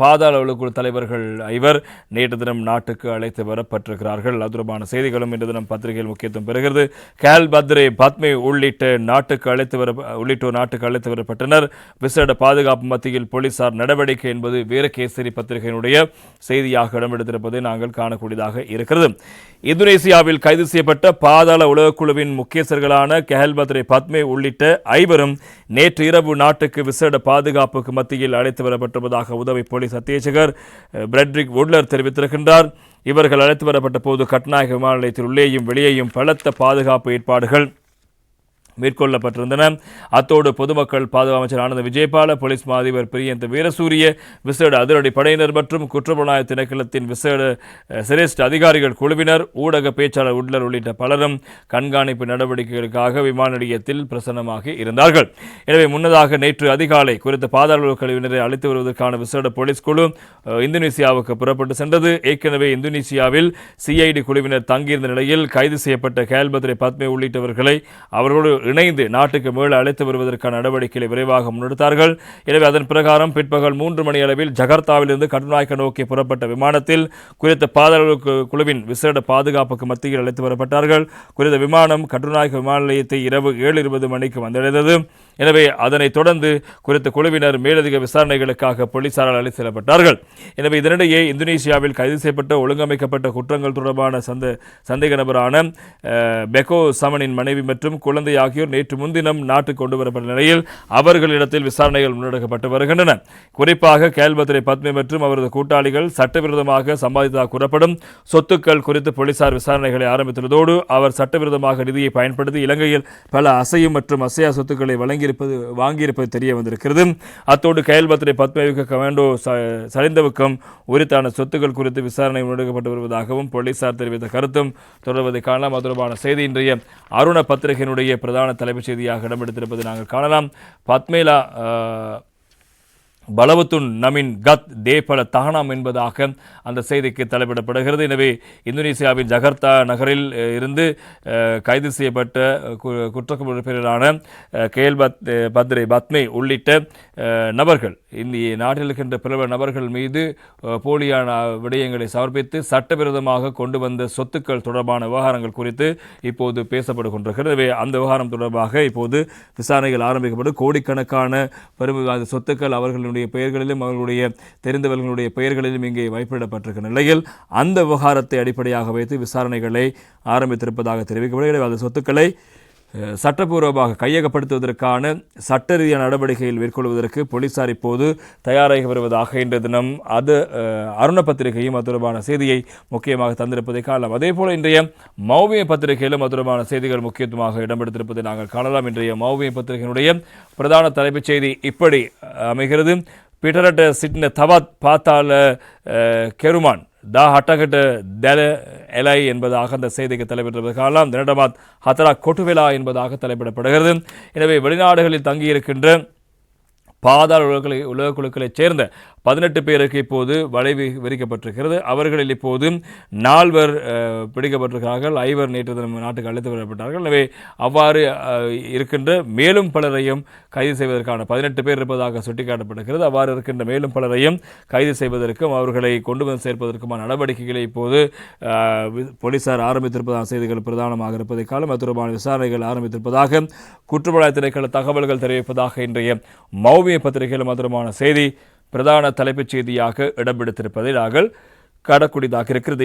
பாதாள குழு தலைவர்கள் ஐவர் நேற்று தினம் நாட்டுக்கு அழைத்து வரப்பட்டிருக்கிறார்கள். அது தொடர்பான செய்திகளும் இன்று தினம் பத்திரிகையில் முக்கியத்துவம் பெறுகிறது. கேல் பத்ரே பத்மே உள்ளிட்ட நாட்டுக்கு அழைத்து வர உள்ளிட்டோர் நாட்டுக்கு அழைத்து வரப்பட்டனர். விசேட பாதுகாப்பு மத்தியில் போலீசார் நடவடிக்கை என்பது வீரகேசரி பத்திரிகையினுடைய செய்தியாக இடம்பெடுத்திருப்பதை நாங்கள் காணக்கூடியதாக இருக்கிறது. இந்தோனேசியாவில் கைது செய்யப்பட்ட பாதாள உலகக்குழுவின் முக்கியஸ்தர்களான கெஹல் பத்ரே பத்மே உள்ளிட்ட ஐவரும் நேற்று இரவு நாட்டுக்கு விசேட பாதுகாப்புக்கு மத்தியில் அழைத்து வரப்பட்டிருப்பதாக உதவி போலீஸ் அத்தியட்சகர் பிரெட்ரிக் உட்லர் தெரிவித்திருக்கின்றார். இவர்கள் அழைத்து வரப்பட்ட போது கட்நாயக விமான நிலையத்தில் உள்ளேயும் வெளியேயும் பலத்த பாதுகாப்பு ஏற்பாடுகள். மேற்கொள்ளப்பட்டிருந்தன. அத்தோடு பொதுமக்கள் பாதுகாப்பு அமைச்சர் ஆனந்த விஜயபால போலீஸ் மா அதிபர் பிரியந்த வீரசூரிய விசேட அதிரடி படையினர் மற்றும் குற்றப்புலனாய்வு திணைக்களத்தின் விசேட சிரேஷ்ட அதிகாரிகள் குழுவினர் ஊடக பேச்சாளர் உட்லர் உள்ளிட்ட பலரும் கண்காணிப்பு நடவடிக்கைகளுக்காக விமான நிலையத்தில் பிரசன்னமாக இருந்தார்கள். எனவே முன்னதாக நேற்று அதிகாலை குறித்த பாதாள கழிவினரை அழைத்து வருவதற்கான விசேட போலீஸ் குழு இந்தோனேசியாவுக்கு புறப்பட்டு சென்றது. ஏற்கனவே இந்தோனேசியாவில் சிஐடி குழுவினர் தங்கியிருந்த நிலையில் கைது செய்யப்பட்ட கேல்பத்ரே பத்மே உள்ளிட்டவர்களை அவர்களோடு இணைந்து நாட்டுக்கு மேல அழைத்து வருவதற்கான நடவடிக்கைகளை விரைவாக முன்னெடுத்தார்கள். எனவே அதன் பிரகாரம் பிற்பகல் மூன்று மணி அளவில் ஜகர்த்தாவிலிருந்து கடுநாயக்க நோக்கி புறப்பட்ட விமானத்தில் குறித்த பாதுகாப்பு குழுவின் விசேட பாதுகாப்புக்கு மத்தியில் அழைத்து வரப்பட்டார்கள். குறித்த விமானம் கட்டுநாயக்க விமான நிலையத்தை இரவு ஏழு இருபது மணிக்கு வந்தடைந்தது. எனவே அதனைத் தொடர்ந்து குறித்த குழுவினர் மேலதிக விசாரணைகளுக்காக போலீசாரால் அழைத்து செல்லப்பட்டார்கள். எனவே இதனிடையே இந்தோனேஷியாவில் கைது செய்யப்பட்ட ஒழுங்கமைக்கப்பட்ட குற்றங்கள் தொடர்பான சந்த சந்தேக நபரான பெகோ சமனின் மனைவி மற்றும் குழந்தை ஆகியோர் நேற்று முன்தினம் நாட்டுக்கு கொண்டு வரப்பட்ட நிலையில் அவர்களிடத்தில் விசாரணைகள் முன்னெடுக்கப்பட்டு வருகின்றன. குறிப்பாக கேள்பத்திரை பத்மி மற்றும் அவரது கூட்டாளிகள் சட்டவிரோதமாக சம்பாதித்ததாக கூறப்படும் சொத்துக்கள் குறித்து போலீசார் விசாரணைகளை ஆரம்பித்துள்ளதோடு அவர் சட்டவிரோதமாக நிதியை பயன்படுத்தி இலங்கையில் பல அசையும் மற்றும் அசையா சொத்துக்களை வழங்கி வாங்கியிருப்பது தெரிய வந்திருக்கிறது. அத்தோடு கயல்பத்திரை பத்மவிக்க கமாண்டோ ச- சரிந்தவுக்கும் உரித்தான சொத்துக்கள் குறித்து விசாரணை முன்னெடுக்கப்பட்டு வருவதாகவும் போலீசார் தெரிவித்த கருத்தும் தொடர்வதை காணலாம். அது தொடர்பான செய்தி இன்றைய அருண பத்திரிகையினுடைய பிரதான தலைப்புச் செய்தியாக இடம்பெடுத்திருப்பதை நாங்கள் காணலாம். பத்மேலா பலவத்துன் நமின் கத் தேபல தகனம் என்பதாக அந்த செய்திக்கு தலைப்பிடப்படுகிறது. எனவே இந்தோனேசியாவின் ஜகர்த்தா நகரில் இருந்து கைது செய்யப்பட்ட கு- குற்றக்குழுப்பினரான கேல் பத் பத்ரே பத்மே உள்ளிட்ட நபர்கள் இல்லையே நாட்டில் இருக்கின்ற பிரபல நபர்கள் மீது போலியான விடயங்களை சமர்ப்பித்து சட்டவிரோதமாக கொண்டு வந்த சொத்துக்கள் தொடர்பான விவகாரங்கள் குறித்து இப்போது பேசப்படுகின்றது. அந்த விவகாரம் தொடர்பாக இப்போது விசாரணைகள் ஆரம்பிக்கப்படும். கோடிக்கணக்கான பெருமை சொத்துக்கள் அவர்களுடைய பெயர்களிலும் அவர்களுடைய தெரிந்தவர்களுடைய பெயர்களிலும் இங்கே வைப்பிடப்பட்டிருக்கிற நிலையில் அந்த விவகாரத்தை அடிப்படையாக வைத்து விசாரணைகளை ஆரம்பித்திருப்பதாக தெரிவிக்கப்படுகிறது. அந்த சொத்துக்களை சட்டப்பூர்வமாக கையகப்படுத்துவதற்கான சட்ட ரீதியான நடவடிக்கைகள் மேற்கொள்வதற்கு போலீசார் இப்போது தயாராகி வருவதாக இன்று தினம் அது அருண பத்திரிகையும் அது செய்தியை முக்கியமாக தந்திருப்பதை காணலாம். அதேபோல் இன்றைய மௌவிய பத்திரிகையிலும் அது செய்திகள் முக்கியத்துவமாக இடம்பெடுத்திருப்பதை நாங்கள் காணலாம். இன்றைய மௌவிய பத்திரிகையினுடைய பிரதான தலைப்புச் செய்தி இப்படி அமைகிறது. பீட்டரட்ட சிட்ன தவாத் பாத்தால கெருமான். தா ஹட்டகட்ட தெல எலை என்பதாக அந்த செய்திக்கு தலைப்பிட்டிருப்பது தினடமாத் ஹத்தரா கொட்டுவிலா என்பதாக தலைப்பிடப்படுகிறது. எனவே வெளிநாடுகளில் தங்கியிருக்கின்ற பாதாள உலக உலக குழுக்களைச் சேர்ந்த பதினெட்டு பேருக்கு இப்போது வலை விரிக்கப்பட்டிருக்கிறது. அவர்களில் இப்போது நால்வர் பிடிக்கப்பட்டிருக்கிறார்கள். ஐவர் நேற்று தினம் நாட்டுக்கு அழைத்து வரப்பட்டார்கள். எனவே அவ்வாறு இருக்கின்ற மேலும் பலரையும் கைது செய்வதற்கான பதினெட்டு பேர் இருப்பதாக சுட்டிக்காட்டப்படுகிறது அவ்வாறு இருக்கின்ற மேலும் பலரையும் கைது செய்வதற்கும் அவர்களை கொண்டு வந்து சேர்ப்பதற்குமான நடவடிக்கைகளை இப்போது வி- போலீசார் ஆரம்பித்திருப்பதான செய்திகள் பிரதானமாக இருப்பதை காலம் அது விசாரணைகள் ஆரம்பித்திருப்பதாக குற்றப்புலனாய்வு திணைக்கள தகவல்கள் தெரிவிப்பதாக இன்றைய மௌமிய பத்திரிகையில் மதுரமான செய்தி பிரதான தலைப்புச் செய்தியாக இடம்பெடுத்திருப்பதை நாங்கள் காணக்கூடியதாக இருக்கிறது.